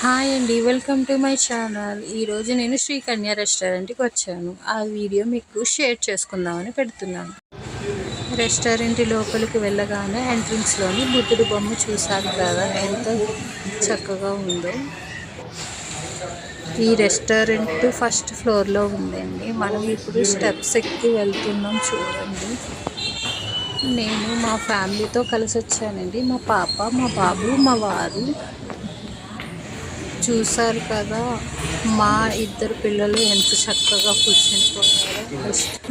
Hi అండి welcome to my channel ఈరోజు నేను శ్రీకన్య రెస్టారెంట్కి వచ్చాను. ఆ వీడియో మీకు షేర్ చేసుకుందామని పెడుతున్నాను. రెస్టారెంట్ లోపలికి వెళ్ళగానే ఎంట్రన్స్లోని బుద్ధుడు బొమ్మ చూశారు కదా ఎంత చక్కగా ఉందో. ఈ రెస్టారెంట్ ఫస్ట్ ఫ్లోర్లో ఉందండి. మనం ఇప్పుడు స్టెప్స్ ఎక్కి వెళ్తున్నాం చూడండి. నేను మా ఫ్యామిలీతో కలిసి వచ్చానండి మా పాప మా బాబు మా వారు చూసారు కదా మా ఇద్దరు పిల్లలు ఎంత చక్కగా కూర్చొని ఫస్ట్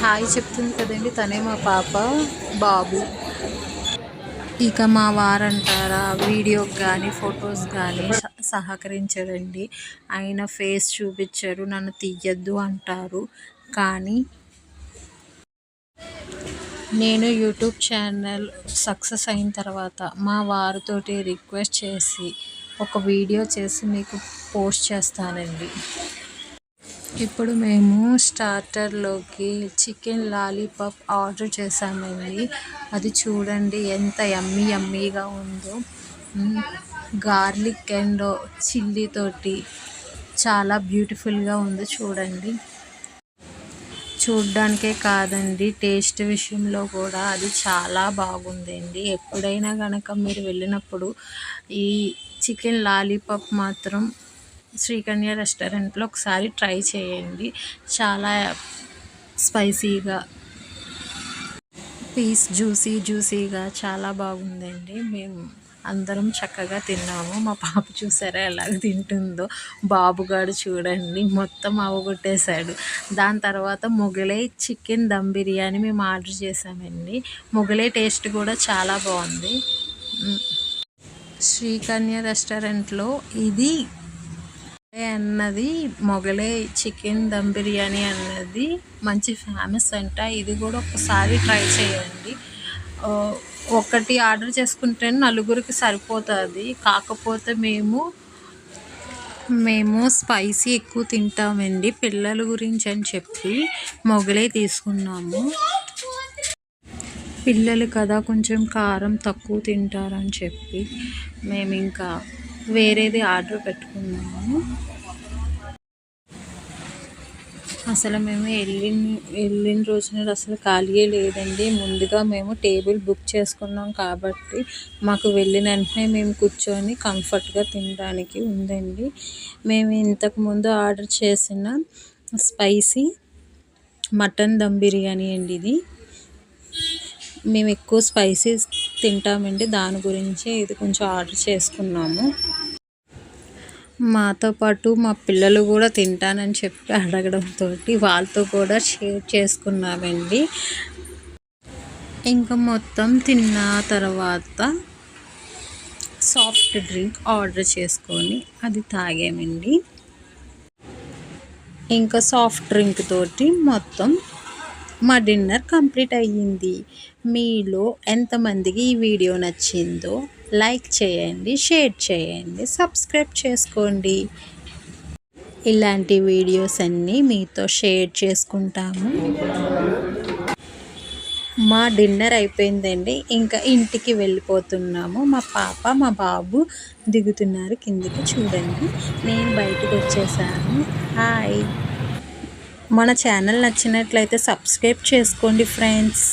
హాయ్ చెప్తుంది కదండి తనే మా పాప బాబు. ఇక మా వారంటారా వీడియోకి కానీ ఫొటోస్ కానీ సహకరించరండి. ఆయన ఫేస్ చూపించరు నన్ను తీయద్దు అంటారు. కానీ నేను యూట్యూబ్ ఛానల్ సక్సెస్ అయిన తర్వాత మా వారితోటి రిక్వెస్ట్ చేసి ఒక వీడియో చేసి మీకు పోస్ట్ చేస్తానండి. ఇప్పుడు మేము స్టార్టర్లోకి చికెన్ లాలీపాప్ ఆర్డర్ చేసామండి అది చూడండి ఎంత యమ్మీ యమ్మీగా ఉందో. గార్లిక్ అండ్ చిల్లీతోటి చాలా బ్యూటిఫుల్గా ఉంది చూడండి. చూడ్డానికే కాదండి. టేస్ట్ విషయంలో కూడా అది చాలా బాగుందండి. ఎప్పుడైనా కనుక మీరు వెళ్ళినప్పుడు ఈ చికెన్ లాలీపాప్ మాత్రం శ్రీకన్య రెస్టారెంట్లో ఒకసారి ట్రై చేయండి. చాలా స్పైసీగా పీస్ జ్యూసీ జ్యూసీగా చాలా బాగుందండి. మేము అందరం చక్కగా తిన్నాము. మా పాప చూసారా ఎలాగ తింటుందో? బాబుగాడు చూడండి మొత్తం అవగొట్టేశాడు దాని తర్వాత మొగలై చికెన్ దమ్ బిర్యానీ మేము ఆర్డర్ చేసామండి మొగలై టేస్ట్ కూడా చాలా బాగుంది. శ్రీకన్య రెస్టారెంట్లో ఇది అన్నది మొగలై చికెన్ దమ్ బిర్యానీ అన్నది మంచి ఫేమస్ అంట. ఇది కూడా ఒకసారి ట్రై చేయండి. ఒకటి ఆర్డర్ చేసుకుంటే నలుగురికి సరిపోతుంది. కాకపోతే మేము మేము స్పైసీ ఎక్కువ తింటామండి. పిల్లల గురించి అని చెప్పి మొగలే తీసుకున్నాము. పిల్లలు కదా కొంచెం కారం తక్కువ తింటారని చెప్పి మేము ఇంకా వేరేది ఆర్డర్ పెట్టుకున్నాము. అసలు మేము వెళ్ళిన వెళ్ళిన రోజున అసలు ఖాళీయే లేదండి. ముందుగా మేము టేబుల్ బుక్ చేసుకున్నాం కాబట్టి మాకు వెళ్ళిన వెంటనే మేము కూర్చొని కంఫర్ట్గా తినడానికి ఉందండి. మేము ఇంతకుముందు ఆర్డర్ చేసిన స్పైసీ మటన్ దమ్ బిర్యానీ అండి ఇది. మేము ఎక్కువ స్పైసీస్ తింటామండి. దాని గురించి ఇది కొంచెం ఆర్డర్ చేసుకున్నాము. మాతో పాటు మా పిల్లలు కూడా తింటానని చెప్పి అడగడంతో వాళ్ళతో కూడా షేర్ చేసుకున్నామండి. ఇంకా మొత్తం తిన్న తర్వాత సాఫ్ట్ డ్రింక్ ఆర్డర్ చేసుకొని అది తాగామండి. ఇంకా సాఫ్ట్ డ్రింక్ తోటి మొత్తం మా డిన్నర్ కంప్లీట్ అయ్యింది. మీలో ఎంతమందికి ఈ వీడియో నచ్చిందో లైక్ చేయండి షేర్ చేయండి సబ్స్క్రైబ్ చేసుకోండి. ఇలాంటి వీడియోస్ అన్నీ మీతో షేర్ చేసుకుంటాము. మా డిన్నర్ అయిపోయిందండి. ఇంకా ఇంటికి వెళ్ళిపోతున్నాము. మా పాప మా బాబు దిగుతున్నారు కిందికి చూడండి. నేను బయటకు వచ్చేసాను. హాయ్. మన ఛానల్ నచ్చినట్లయితే సబ్స్క్రైబ్ చేసుకోండి ఫ్రెండ్స్.